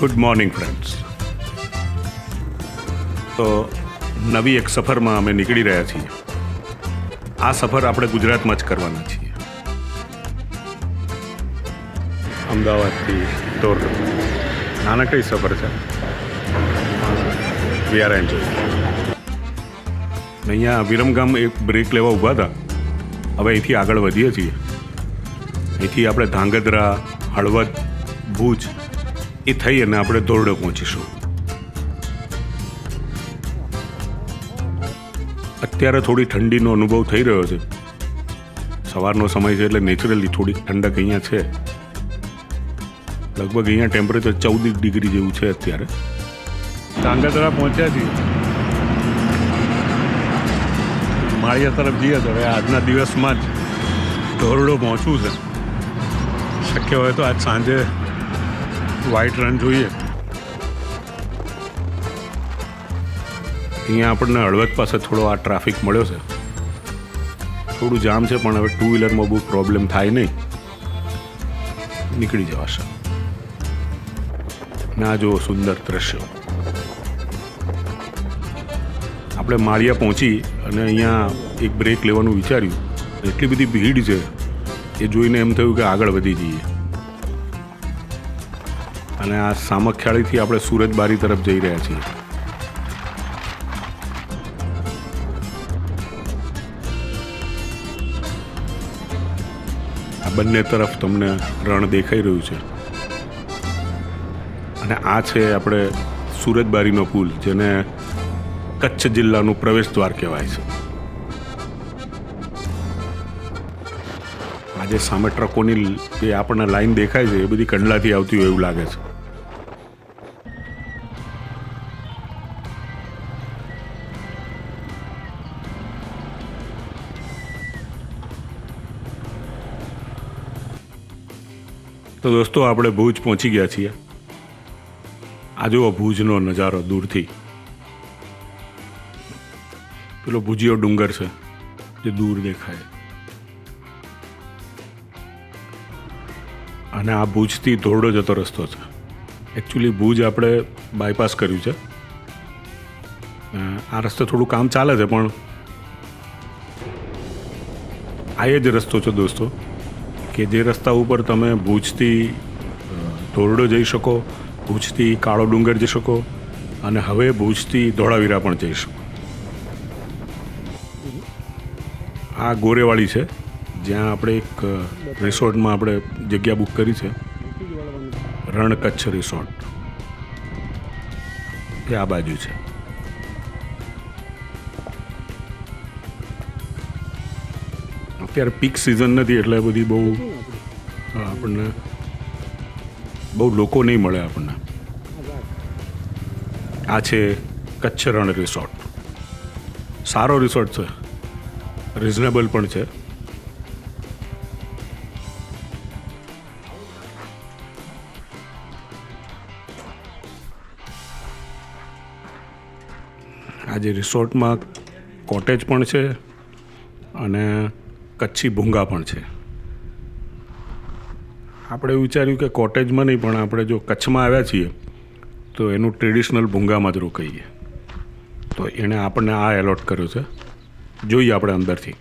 Good morning friends તો નવી એક સફરમાં અમે નીકળી રહ્યા છીએ. આ સફર આપણે ગુજરાતમાં જ કરવાના છીએ. અમદાવાદથી દોર નાનકડી સફર છે. વી આર એન્જોય અહીંયા વિરમગામ એક બ્રેક લેવા ઊભા હતા. હવે અહીંથી આગળ વધીએ છીએ. અહીંથી આપણે ધાંગધ્રા, હળવદ, ભુજ એ થઈ અને આપણે ધોરડો પહોંચીશું. અત્યારે થોડી ઠંડીનો અનુભવ થઈ રહ્યો છે. સવારનો સમય છે એટલે નેચરલી થોડીક ઠંડક અહીંયા છે. લગભગ અહીંયા ટેમ્પરેચર ચૌદ ડિગ્રી જેવું છે અત્યારે. ધાંગધ્રા પહોંચ્યા છીએ. માળિયા તરફ જઈએ તો હવે આજના દિવસમાં જ ધોરડો પહોંચવું છે. શક્ય હોય તો આજ સાંજે વ્હાઇટ રન જોઈએ. અહીંયા આપણને હળવદ પાસે થોડો આ ટ્રાફિક મળ્યો છે. થોડું જામ છે, પણ હવે ટુ વ્હીલરમાં બહુ પ્રોબ્લેમ થાય નહીં. નીકળી જવાશે. ના જુઓ સુંદર દ્રશ્યો. આપણે માળિયા પહોંચી અને અહીંયા એક બ્રેક લેવાનું વિચાર્યું. એટલી બધી ભીડ છે, એ જોઈને એમ થયું કે આગળ વધી જઈએ. અને આ સામખિયાળીથી આપણે સુરત બારી તરફ જઈ રહ્યા છીએ. આ બંને તરફ તમને રણ દેખાઈ રહ્યું છે. અને આ છે આપણે સુરત બારીનો પુલ, જેને કચ્છ જિલ્લાનું પ્રવેશ દ્વાર કહેવાય છે. આજે સામે ટ્રકોની જે આપણને લાઈન દેખાય છે, એ બધી કંડલાથી આવતી હોય એવું લાગે છે. તો દોસ્તો, આપણે ભુજ પહોંચી ગયા છીએ. આ જુઓ ભુજનો નજારો દૂરથી. પેલો ભુજીયો ડુંગર છે, જે દૂર દેખાય. અને આ ભુજથી ધોરડો જતો રસ્તો છે. એકચ્યુઅલી ભુજ આપણે બાયપાસ કર્યું છે. આ રસ્તે થોડું કામ ચાલે છે, પણ આ જ રસ્તો છે દોસ્તો. કે જે રસ્તા ઉપર તમે ભુજથી ધોરડો જઈ શકો, ભુજથી કાળો ડુંગર જઈ શકો અને હવે ભુજથી ધોળાવીરા પણ જઈ શકો. આ ગોરેવાળી છે, જ્યાં આપણે એક રિસોર્ટમાં આપણે જગ્યા બુક કરી છે. રણ કચ્છ રિસોર્ટ. એ આ બાજુ છે. અત્યારે પીક સિઝન નથી એટલે બધી બહુ આપણને બહુ લોકો નહીં મળે આપણને. આ છે કચ્છ રણ રિસોર્ટ સારો રિસોર્ટ છે. રિઝનેબલ પણ છે. આજે રિસોર્ટમાં કોટેજ પણ છે અને કચ્છી ભૂંગા પણ છે. આપણે વિચાર્યું કે કોટેજમાં નહીં, પણ આપણે જો કચ્છમાં આવ્યા છીએ, તો એનું ટ્રેડિશનલ ભૂંગામાં જ રોકાઈએ. તો એણે આપણને આ એલોટ કર્યો છે. જોઈએ આપણે અંદરથી.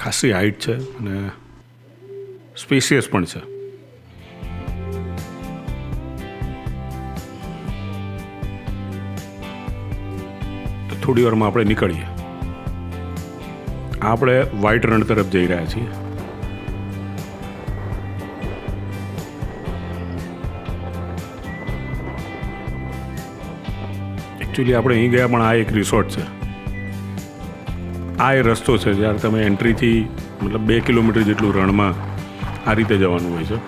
ખાસી હાઈટ છે અને સ્પેશિયસ પણ છે. થોડી વારમાં આપણે નીકળીએ. આપણે વ્હાઇટ રણ તરફ જઈ રહ્યા છીએ. એકચ્યુઅલી આપણે અહીં ગયા પણ આ એક રિસોર્ટ છે. આ એ રસ્તો છે જ્યારે તમે એન્ટ્રીથી મતલબ બે કિલોમીટર જેટલું રણમાં આ રીતે જવાનું હોય છે.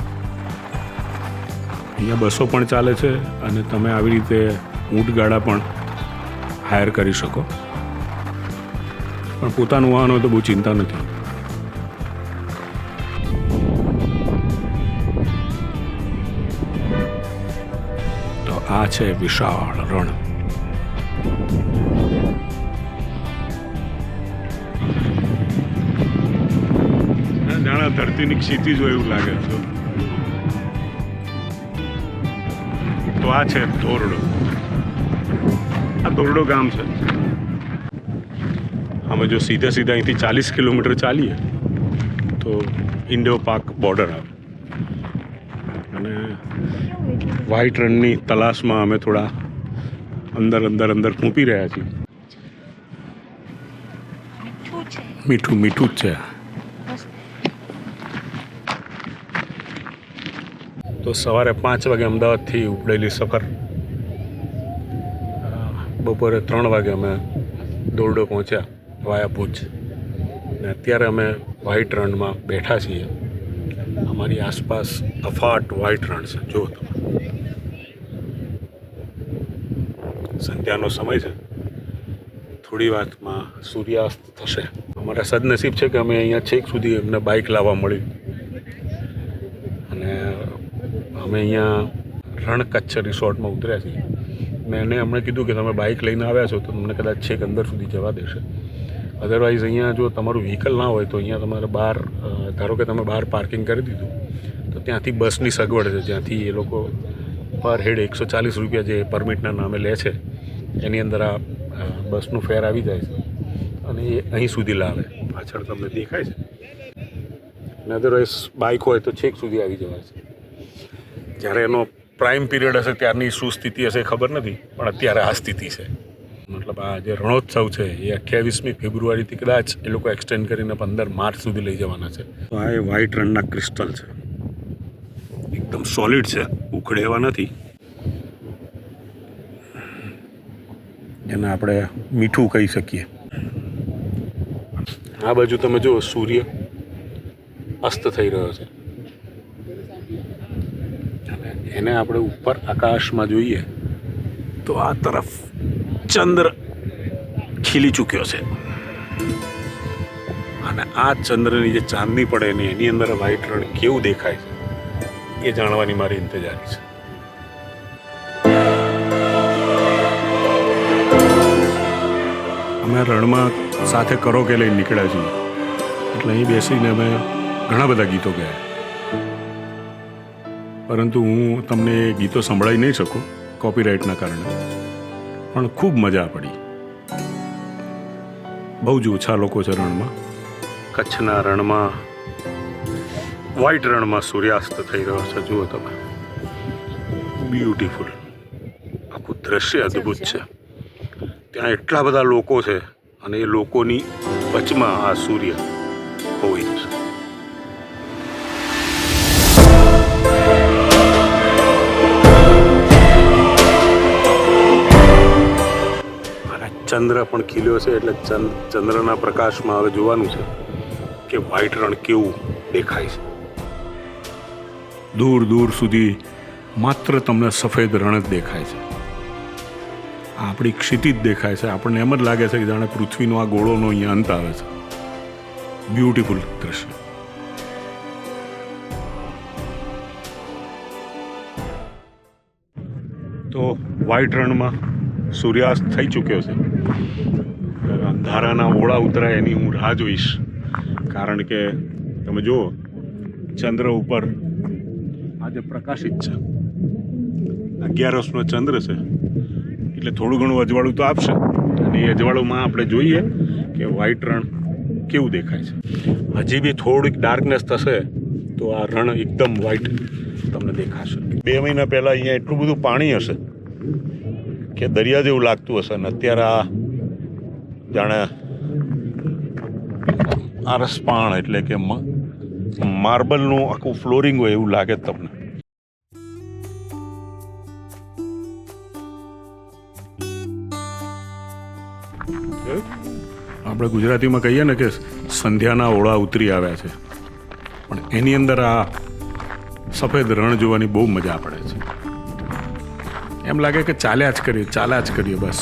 અહીંયા બસો પણ ચાલે છે અને તમે આવી રીતે ઊંટગાડા પણ હાયર કરી શકો. પણ પોતાનું વાહન હોય તો બહુ ચિંતા નથી. તો આ છે વિશાળ રણ. જાણે ધરતીની ક્ષિતિજ હોય એવું લાગે છે. તો આ છે ધોરડો આ ધોરડો ગામ છે. અમે જો સીધા સીધા અહીંથી ચાલીસ કિલોમીટર ચાલીએ તો ઇન્ડો પાક બોર્ડર આવે. અને વ્હાઈટ રણની તલાશમાં અમે થોડા અંદર અંદર અંદર ખૂંપી રહ્યા છીએ. મીઠું મીઠું જ છે. આ. તો સવારે પાંચ વાગે અમદાવાદથી ઉપડેલી સફર. બપોરે ત્રણ વાગે અમે દોરડો પહોંચ્યા વાયા ભુજ. ને અત્યારે અમે વ્હાઈટ રણમાં બેઠા છીએ. અમારી આસપાસ અફાટ વ્હાઈટ રણ છે. જુઓ તમે સંધ્યાનો સમય છે. થોડી વાતમાં સૂર્યાસ્ત થશે. અમારા સદનસીબ છે કે અમે અહીંયા છેક સુધી એમને બાઇક લાવવા મળી અને અમે અહીંયા રણ કચ્છ રિસોર્ટમાં ઉતર્યા છીએ. મેં એને એમણે કીધું કે તમે બાઇક લઈને આવ્યા છો તો તમને કદાચ છેક અંદર સુધી જવા દેશે. અધરવાઇઝ અહીંયા જો તમારું વ્હીકલ ના હોય તો અહીંયા તમારે બહાર ધારો કે તમે બહાર પાર્કિંગ કરી દીધું, તો ત્યાંથી બસની સગવડ છે. જ્યાંથી એ લોકો પર હેડ એકસો ચાલીસ રૂપિયા જે પરમિટના નામે લે છે, એની અંદર આ બસનું ફેર આવી જાય છે અને એ અહીં સુધી લાવે. પાછળ તમને દેખાય છે. અને અધરવાઇઝ બાઇક હોય તો છેક સુધી આવી જવાય છે. જ્યારે એનો પ્રાઇમ પીરિયડ હશે ત્યારની શું સ્થિતિ હશે ખબર નથી પણ અત્યારે આ સ્થિતિ છે. મતલબ આ જે રણોત્સવ છે એ અઠ્યાવીસમી ફેબ્રુઆરીથી કદાચ એ લોકો એક્સટેન્ડ કરીને પંદર માર્ચ સુધી લઈ જવાના છે. તો આ એ વ્હાઇટ રણના ક્રિસ્ટલ છે. એકદમ સોલિડ છે. ઉખડે એવા નથી. એને આપણે મીઠું કહી શકીએ. આ બાજુ તમે જુઓ સૂર્ય અસ્ત થઈ રહ્યો છે. એને આપણે ઉપર આકાશમાં જોઈએ, તો આ તરફ ચંદ્ર ખીલી ચૂક્યો છે. અને આ ચંદ્રની જે ચાંદની પડે ને એની અંદર વ્હાઈટ રણ કેવું દેખાય છે, એ જાણવાની મારી ઇંતજારી છે. અમે રણમાં સાથે કરો કે લઈને નીકળ્યા છીએ? એટલે અહીં બેસીને અમે ઘણા બધા ગીતો ગયા. પરંતુ હું તમને ગીતો સંભળાઈ નહીં શકું કોપીરાઇટના કારણે. પણ ખૂબ મજા પડી. બહુ જ ઓછા લોકો છે રણમાં કચ્છના રણમાં વ્હાઈટ રણમાં સૂર્યાસ્ત થઈ રહ્યો છે. જુઓ તમે. બ્યુટીફુલ આખું દ્રશ્ય અદ્ભુત છે. ત્યાં એટલા બધા લોકો છે અને એ લોકોની વચમાં આ સૂર્ય. ચંદ્ર પણ ખીલ્યો છે એટલે ચંદ, ચંદ્રના પ્રકાશમાં હવે જોવાનું છે કે વ્હાઈટ રણ કેવું દેખાય છે. દૂર દૂર સુધી માત્ર તમને સફેદ રણ જ દેખાય છે. આપણી ક્ષિતિજ દેખાય છે. આપણને એમ જ લાગે છે કે જાણે પૃથ્વીનો આ ગોળોનો અહીંયા અંત આવે છે. બ્યુટીફુલ દ્રશ્ય. તો વ્હાઈટ રણમાં સૂર્યાસ્ત થઈ ચૂક્યો છે. અંધારાના ઓળા ઉતરાય એની હું રાહ જોઈશ. કારણ કે તમે જુઓ, ચંદ્ર ઉપર આજે પ્રકાશિત છે. અગિયારસનો ચંદ્ર છે. એટલે થોડું ઘણું અજવાળું તો આપશે. અને એ અજવાળુંમાં આપણે જોઈએ કે વ્હાઈટ રણ કેવું દેખાય છે. હજી બી થોડીક ડાર્કનેસ થશે તો આ રણ એકદમ વ્હાઈટ તમને દેખાશે. બે મહિના પહેલાં અહીંયા એટલું બધું પાણી હશે. કે દરિયા જેવું લાગતું હશે ને અત્યારે આ જાણે આરસપાણ એટલે કે માર્બલનું આખું ફ્લોરિંગ હોય એવું લાગે તમને. આપણે ગુજરાતીમાં કહીએ ને કે સંધ્યાના ઓળા ઉતરી આવ્યા છે. પણ એની અંદર આ સફેદ રણ જોવાની બહુ મજા પડે છે. એમ લાગે કે ચાલ્યા જ કરીએ ચાલ્યા જ કરીએ બસ.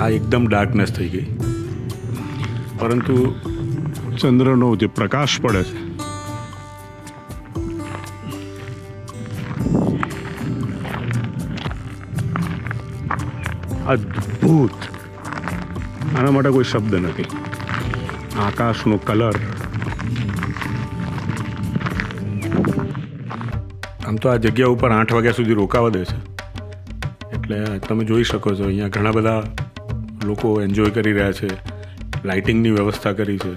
આ એકદમ ડાર્કનેસ થઈ ગઈ. પરંતુ ચંદ્રનો જે પ્રકાશ પડે છે, અદ્ભુત. આના માટે કોઈ શબ્દ નથી. આકાશનો કલર આમ તો આ જગ્યા ઉપર આઠ વાગ્યા સુધી રોકાવા દે છે. એટલે તમે જોઈ શકો છો, અહીંયા ઘણા બધા લોકો એન્જોય કરી રહ્યા છે લાઇટિંગની વ્યવસ્થા કરી છે.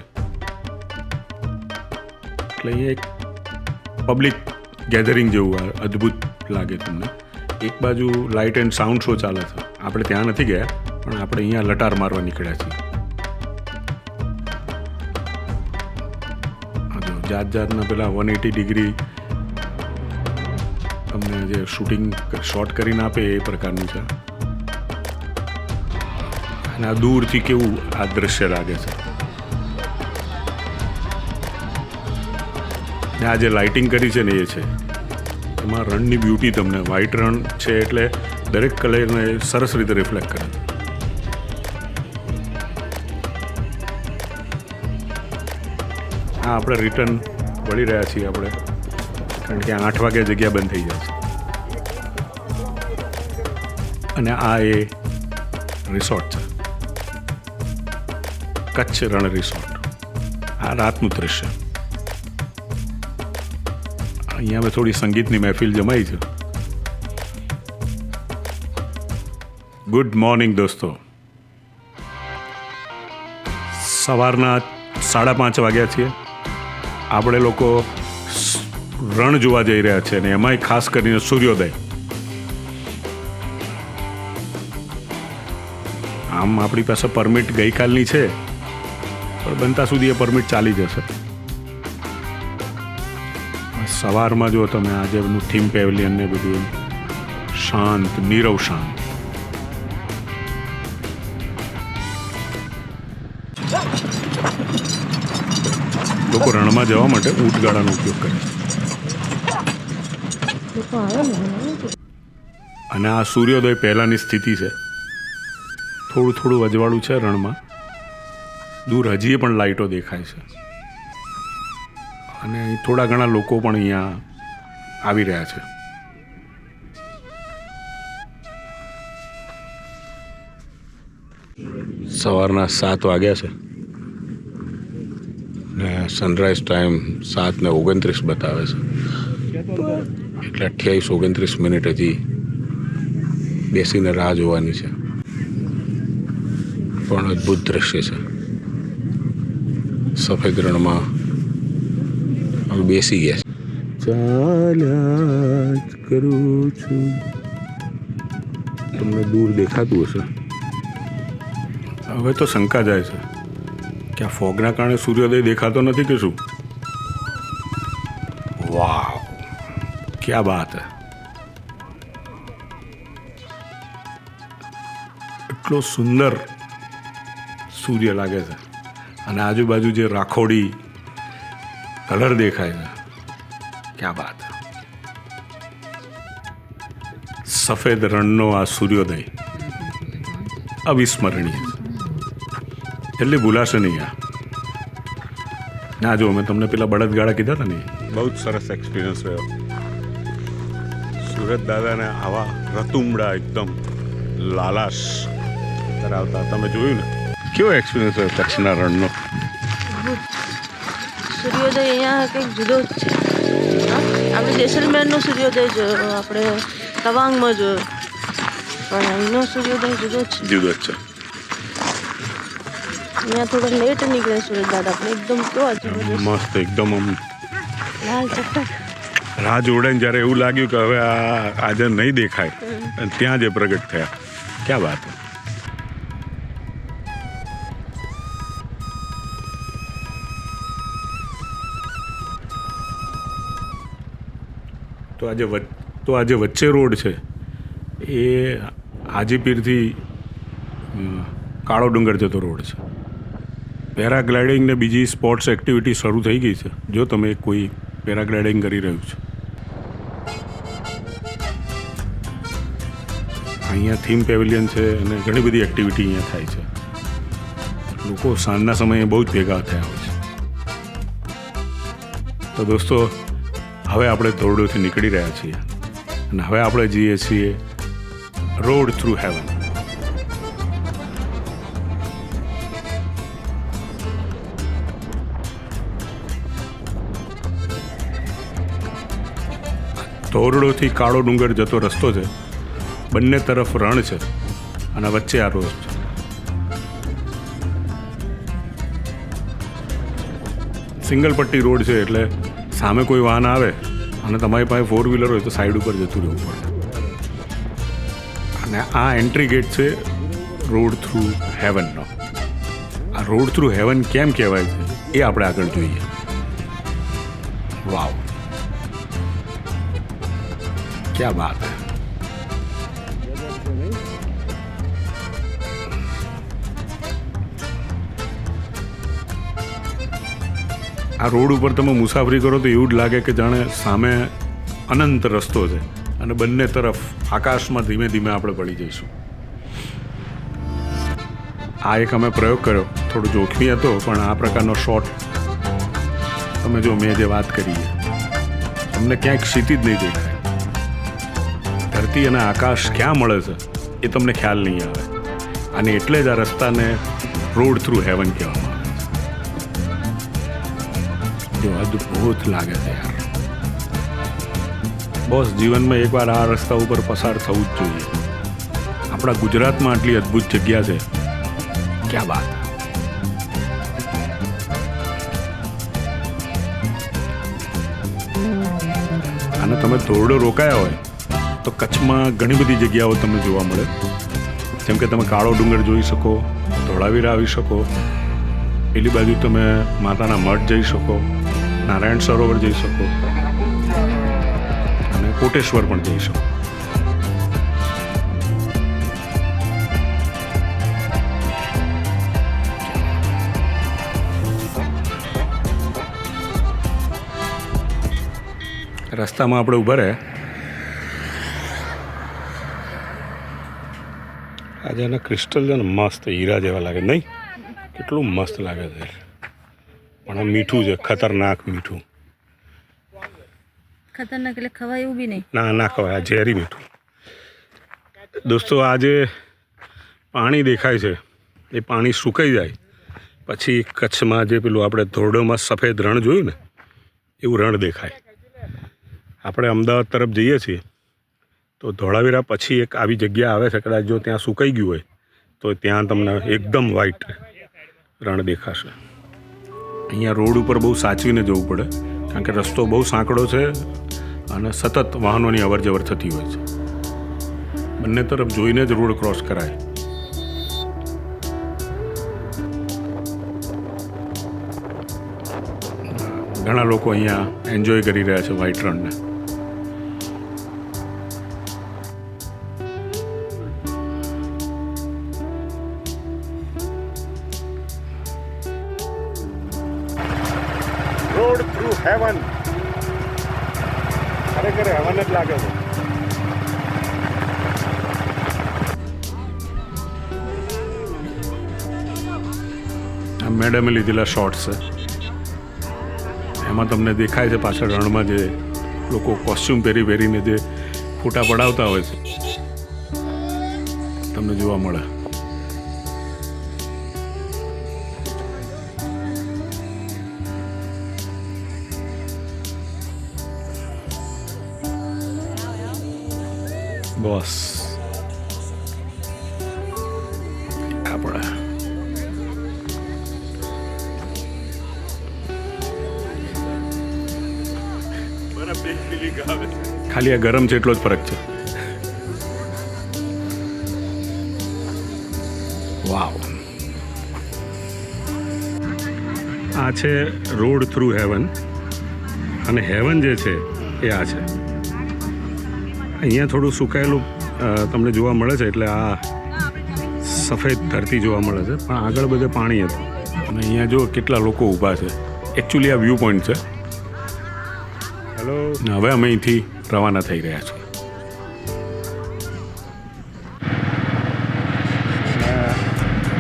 એટલે અહીંયા એક પબ્લિક ગેધરિંગ જેવું અદ્ભુત લાગે તમને. એક બાજુ લાઇટ એન્ડ સાઉન્ડ શો ચાલે છે. આપણે ત્યાં નથી ગયા, પણ આપણે અહીંયા લટાર મારવા નીકળ્યા છીએ. જાત જાતના પેલા વન એટી ડિગ્રી જે શૂટિંગ શોટ કરીને આપે એ પ્રકારનું છે. અને આ દૂરથી કેવું આ દ્રશ્ય લાગે છે. ને આ જે લાઇટિંગ કરી છે ને એ છે. એમાં રણની બ્યુટી તમને વ્હાઇટ રણ છે એટલે દરેક કલરને સરસ રીતે રિફ્લેક્ટ કરે. હા આપણે રિટર્ન વળી રહ્યા છીએ આપણે. કારણ કે આઠ વાગ્યા જગ્યા બંધ થઈ જાય છે. અને આ એ રિસોર્ટ છે કચ્છ રણ રિસોર્ટ આ રાતનું દૃશ્ય અહીંયા મેં થોડી સંગીતની મહેફિલ જમાઈ છે. ગુડ મોર્નિંગ દોસ્તો. સવારના સાડા પાંચ વાગ્યા છીએ. આપણે લોકો રણ જોવા જઈ રહ્યા છે અને એમાંય ખાસ કરીને સૂર્યોદય. આમ આપણી પાસે પરમિટ ગઈકાલની છે પણ બનતા સુધી એ પરમિટ ચાલી જશે. સવારમાં જો તમે આજે એમનું થીમ પેવેલિયન ને બધું શાંત નીરવ શાંત. લોકો રણમાં જવા માટે ઊંટગાડાનો ઉપયોગ કરે છે. અને આ સૂર્યોદય પહેલાંની સ્થિતિ છે. થોડું થોડું અજવાળું છે રણમાં. દૂર હજી પણ લાઇટો દેખાય છે. અને અહીં થોડા ઘણા લોકો પણ અહીંયા આવી રહ્યા છે. સવારના સાત વાગ્યા છે. ને સનરાઈઝ ટાઈમ સાત ને ઓગણત્રીસ બતાવે છે. એટલે અઠ્યાવીસ, ઓગણત્રીસ મિનિટ હજી બેસીને રાહ જોવાની છે. પણ અદ્ભુત દ્રશ્ય છે. સફેદ રણમાં અમે બેસી ગયા છે. ચાલ્યા જ કરું છું. તમને દૂર દેખાતું હશે. હવે તો શંકા જાય છે. કે આ ફોગના કારણે સૂર્યોદય દેખાતો નથી કે શું? વાવ ક્યા બાત હે. એટલો સુંદર સૂર્ય લાગે છે. અને આજુબાજુ જે રાખોડી કલર દેખાય છે, ક્યાં બાત. સફેદ રણનો આ સૂર્યોદય અવિસ્મરણીય એટલે ભૂલાશે નહીં આ. ના, જો, મેં તમને પેલા બળદગાડા કીધા હતા ને. બહુ જ સરસ એક્સપિરિયન્સ રહ્યો. સુરત દાદાને આવા રતુમડા એકદમ લાલાશ કરાવતા. તમે જોયું ને? કેવો એક્સપિરિયન્સ હોય કચ્છના રણનો? સૂર્યોદય અહીંયા કંઈક જુદો જ છે. આપણે જેસલમેરનો સૂર્યોદય જોયો આપણે તવાંગમાં જોયો પણ અહીંનો સૂર્યોદય જુદો જ છે. જુદો જ છે. અહીંયા થોડો લેટ નીકળે સૂરજ દાદા આપણે એકદમ કેવો મસ્ત એકદમ આમ લાલ ચટક રાહ જોડાઈને જ્યારે એવું લાગ્યું કે હવે આ આજે નહીં દેખાય અને ત્યાં જ એ પ્રગટ થયા. ક્યાં વાત તો આજે તો આજે વચ્ચે રોડ છે. એ હાજીપીરથી કાળો ડુંગર જતો રોડ છે. પેરાગ્લાઇડિંગ ને બીજી સ્પોર્ટ્સ એક્ટિવિટી શરૂ થઈ ગઈ છે. જો તમે કોઈ પેરાગ્લાઇડિંગ કરી રહ્યું છે. અહીંયા થીમ પેવેલિયન છે અને ઘણી બધી એક્ટિવિટી અહીંયા થાય છે. લોકો સાંજના સમયે બહુ જ ભેગા થયા હોય છે. તો દોસ્તો હવે આપણે ધોરડોથી નીકળી રહ્યા છીએ. અને હવે આપણે જઈએ છીએ રોડ થ્રુ હેવન. ધોરડોથી કાળો ડુંગર જતો રસ્તો છે. બંને તરફ રણ છે અને વચ્ચે આ રોડ છે. સિંગલ પટ્ટી રોડ છે એટલે સામે કોઈ વાહન આવે અને તમારી પાસે ફોર વ્હીલર હોય તો સાઈડ ઉપર જતું રહેવું પડે. અને આ એન્ટ્રી ગેટ છે રોડ થ્રુ હેવનનો આ રોડ થ્રુ હેવન કેમ કહેવાય છે? એ આપણે આગળ જોઈએ. વાવ. ક્યાં બાત આ રોડ ઉપર તમે મુસાફરી કરો તો એવું જ લાગે કે જાણે સામે અનંત રસ્તો છે અને બંને તરફ આકાશમાં ધીમે ધીમે આપણે પડી જઈશું. આ એક અમે પ્રયોગ કર્યો. થોડો જોખમી હતો, પણ આ પ્રકારનો શોટ તમે જો મેં જે વાત કરી તમને ક્યાંક ક્ષિતિજ નહીં દેખાય. ધરતી અને આકાશ ક્યાં મળે છે એ તમને ખ્યાલ નહીં આવે. અને એટલે જ આ રસ્તાને રોડ થ્રુ હેવન કહેવામાં જો અદ્ભુત લાગે છે યાર બોસ જીવનમાં એકવાર આ રસ્તા ઉપર પસાર થવું જ જોઈએ આપણા ગુજરાતમાં આટલી અદ્ભુત જગ્યા છે ક્યાં વાત અને તમે ધોરડો રોકાયા હોય તો કચ્છમાં ઘણી બધી જગ્યાઓ તમને જોવા મળે જેમ કે તમે કાળો ડુંગર જોઈ શકો ધોળાવીરા આવી શકો પેલી બાજુ તમે માતાના મઠ જઈ શકો નારાયણ સરોવર જઈ શકો. અને કોટેશ્વર પણ જઈ શકો. રસ્તામાં આપણે ઊભા રહે આજે એના ક્રિસ્ટલ છે ને મસ્ત હીરા જેવા લાગે. નહીં? કેટલું મસ્ત લાગે છે. પણ આ મીઠું છે ખતરનાક મીઠું. ખતરનાક એટલે ખવાય એવું બી નહીં. ના ના ખવાય આ ઝેરી મીઠું. દોસ્તો આ જે પાણી દેખાય છે. એ પાણી સુકાઈ જાય. પછી કચ્છમાં જે પેલું આપણે ધોરડોમાં સફેદ રણ જોયું ને એવું રણ દેખાય. આપણે અમદાવાદ તરફ જઈએ છીએ તો ધોળાવીરા પછી એક આવી જગ્યા આવે છે કદાચ જો ત્યાં સુકાઈ ગયું હોય તો ત્યાં તમને એકદમ વ્હાઈટ રણ દેખાશે. અહીંયા રોડ ઉપર બહુ સાચવીને જવું પડે, કારણ કે રસ્તો બહુ સાંકડો છે અને સતત વાહનોની અવર જવર થતી હોય છે. બંને તરફ જોઈને જ રોડ ક્રોસ કરાય. ઘણા લોકો અહીંયા એન્જોય કરી રહ્યા છે વ્હાઈટ રણને રોડ થ્રુ હેવન ખરેખર હેવન જ લાગે છે. મેડમે લીધેલા શોર્ટ્સ છે. એમાં તમને દેખાય છે પાછળ રણમાં જે લોકો કોસ્ચ્યુમ પહેરી પહેરીને જે ફોટા પડાવતા હોય છે. તમને જોવા મળે. બોસ આપણે ખાલી આ ગરમ છે એટલો જ ફરક છે. વાવ. આ છે રોડ થ્રુ હેવન. અને હેવન જે છે, એ આ છે. અહીંયા થોડું સુકાયેલું તમને જોવા મળે છે એટલે આ સફેદ ધરતી જોવા મળે છે. પણ આગળ બધે પાણી હતું. અને અહીંયા જો કેટલા લોકો ઊભા છે. એકચ્યુઅલી આ વ્યૂ પોઈન્ટ છે. હેલો હવે અમે અહીંથી રવાના થઈ રહ્યા છીએ.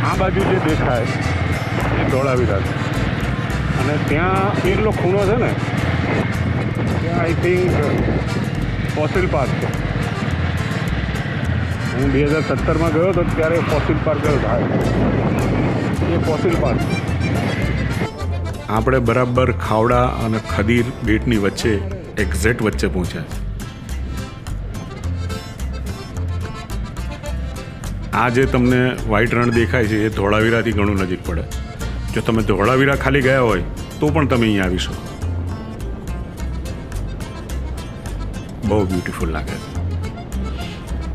આ બાજુ જે દેખાય, એ ધોળાવીરા છે અને ત્યાં એટલો ખૂણો છે ને, ત્યાં આઈ થિંક ફોસિલ પાર્ક છે. હું બે હજાર સત્તરમાં ગયો હતો ત્યારે ફોસિલ પાર્ક ગયો એ ફોસિલ પાર્ક. આપણે બરાબર ખાવડા અને ખદીર બેટની વચ્ચે એક્ઝેક્ટ વચ્ચે પહોંચ્યા. આ જે તમને વ્હાઈટ રણ દેખાય છે, એ ધોળાવીરાથી ઘણું નજીક પડે. જો તમે ધોળાવીરા ખાલી ગયા હોય, તો પણ તમે અહીંયા આવી શકો. બહુ બ્યુટીફુલ લાગે છે.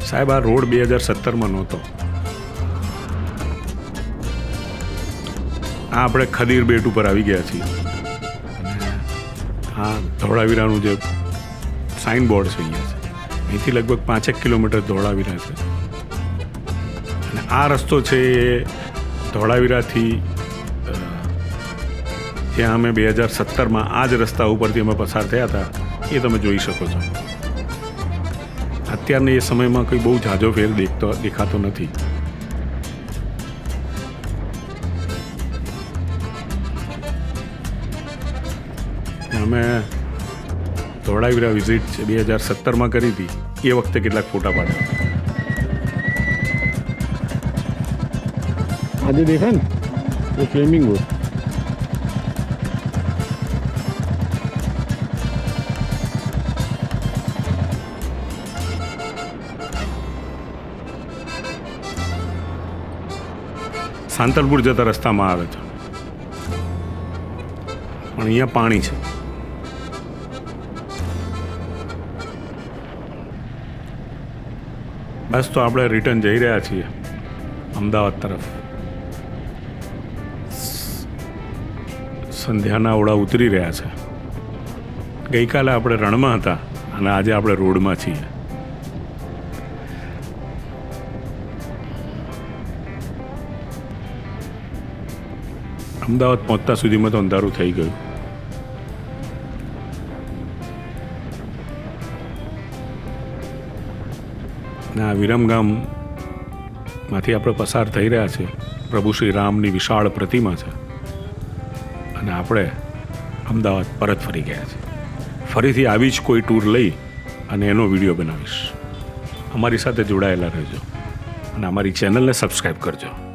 સાહેબ, આ રોડ બે હજાર સત્તરમાં નહોતો. આ આપણે ખદીર બેટ ઉપર આવી ગયા છીએ. આ ધોળાવીરાનું જે સાઇન બોર્ડ છે અહીંયા છે. અહીંથી લગભગ પાંચેક કિલોમીટર ધોળાવીરા છે. અને આ રસ્તો છે એ ધોળાવીરાથી ત્યાં અમે બે હજાર સત્તરમાં આ જ રસ્તા ઉપરથી અમે પસાર થયા હતા. એ તમે જોઈ શકો છો. અત્યારના એ સમયમાં કંઈ બહુ ઝાઝો ફેર દેખતો દેખાતો નથી. અમે ધોળાવીરા વિઝિટ બે હજાર સત્તરમાં કરી હતી. એ વખતે કેટલાક ફોટા પાડ્યા. આજે દેખાય ને? એ ફ્લેમિંગો સાંતલપુર જતા રસ્તામાં આવે છે. પણ અહીંયા પાણી છે. બસ તો આપણે રિટર્ન જઈ રહ્યા છીએ, અમદાવાદ તરફ. સંધ્યાના ઓળા ઉતરી રહ્યા છે. ગઈકાલે આપણે રણમાં હતા અને આજે આપણે રોડમાં છીએ. અમદાવાદ પહોંચતા સુધીમાં તો અંધારું થઈ ગયું. ને આ વિરમગામમાંથી આપણે પસાર થઈ રહ્યા છીએ પ્રભુ શ્રી રામની વિશાળ પ્રતિમા છે. અને આપણે અમદાવાદ પરત ફરી ગયા છીએ. ફરીથી આવી જ કોઈ ટૂર લઈ અને એનો વીડિયો બનાવીશ. અમારી સાથે જોડાયેલા રહેજો. અને અમારી ચેનલને સબસ્ક્રાઈબ કરજો.